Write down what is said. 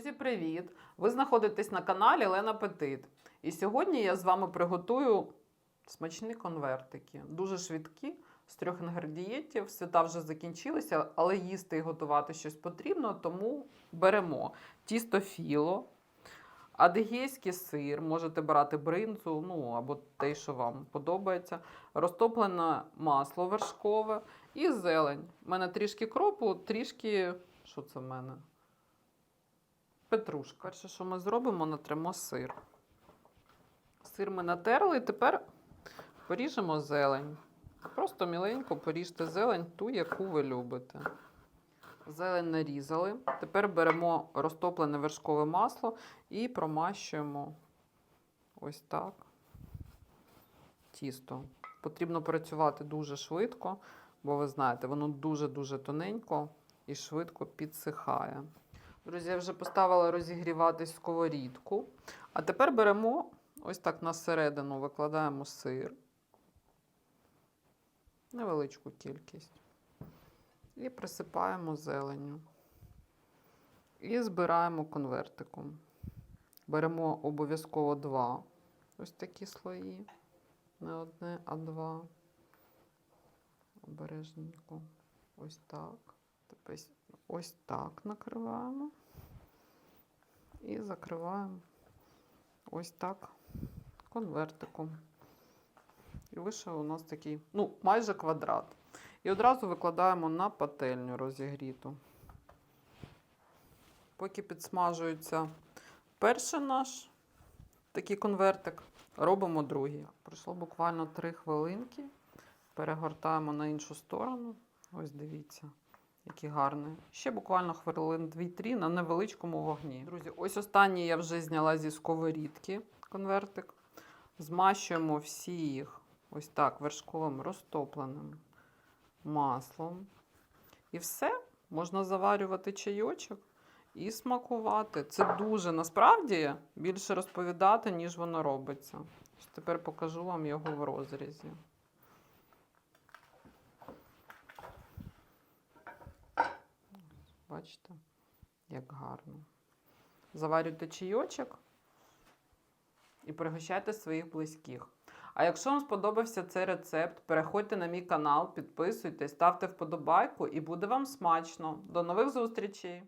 привіт! Ви знаходитесь на каналі Лена Петит. І сьогодні я з вами приготую смачні конвертики. Дуже швидкі, з трьох інгредієнтів. Свята вже закінчилися, але їсти і готувати щось потрібно, тому беремо тісто філо, адигейський сир, можете брати бринзу, ну або те, що вам подобається, розтоплене масло вершкове і зелень. У мене трішки кропу, трішки. Що це в мене? Петрушка. Перше, що ми зробимо, натремо сир. Сир ми натерли, і тепер поріжемо зелень. Просто міленько поріжте зелень, ту, яку ви любите. Зелень нарізали. Тепер беремо розтоплене вершкове масло і промащуємо ось так. Тісто. Потрібно працювати дуже швидко, бо ви знаєте, воно дуже-дуже тоненько і швидко підсихає. Друзі, я вже поставила розігріватись сковорідку. А тепер беремо ось так на середину, викладаємо сир. Невеличку кількість. І присипаємо зеленню. І збираємо конвертиком. Беремо обов'язково два ось такі слої. Не одне, а два. Обережненько. Ось так. Тепер ось так накриваємо. І закриваємо ось так конвертиком. І вийшов у нас такий, ну, майже квадрат. І одразу викладаємо на пательню розігріту. Поки підсмажується перший наш такий конвертик, робимо другий. Пройшло буквально 3 хвилинки. Перегортаємо на іншу сторону. Ось дивіться, який гарний. Ще буквально хвилин 2-3 на невеличкому вогні. Друзі, ось останній я вже зняла зі сковорідки конвертик. Змащуємо всі їх ось так вершковим розтопленим маслом. І все, можна заварювати чайочок і смакувати. Це дуже насправді більше розповідати, ніж воно робиться. Тепер покажу вам його в розрізі. Бачите, як гарно. Заварюйте чайочок і пригощайте своїх близьких. А якщо вам сподобався цей рецепт, переходьте на мій канал, підписуйтесь, ставте вподобайку і буде вам смачно. До нових зустрічей!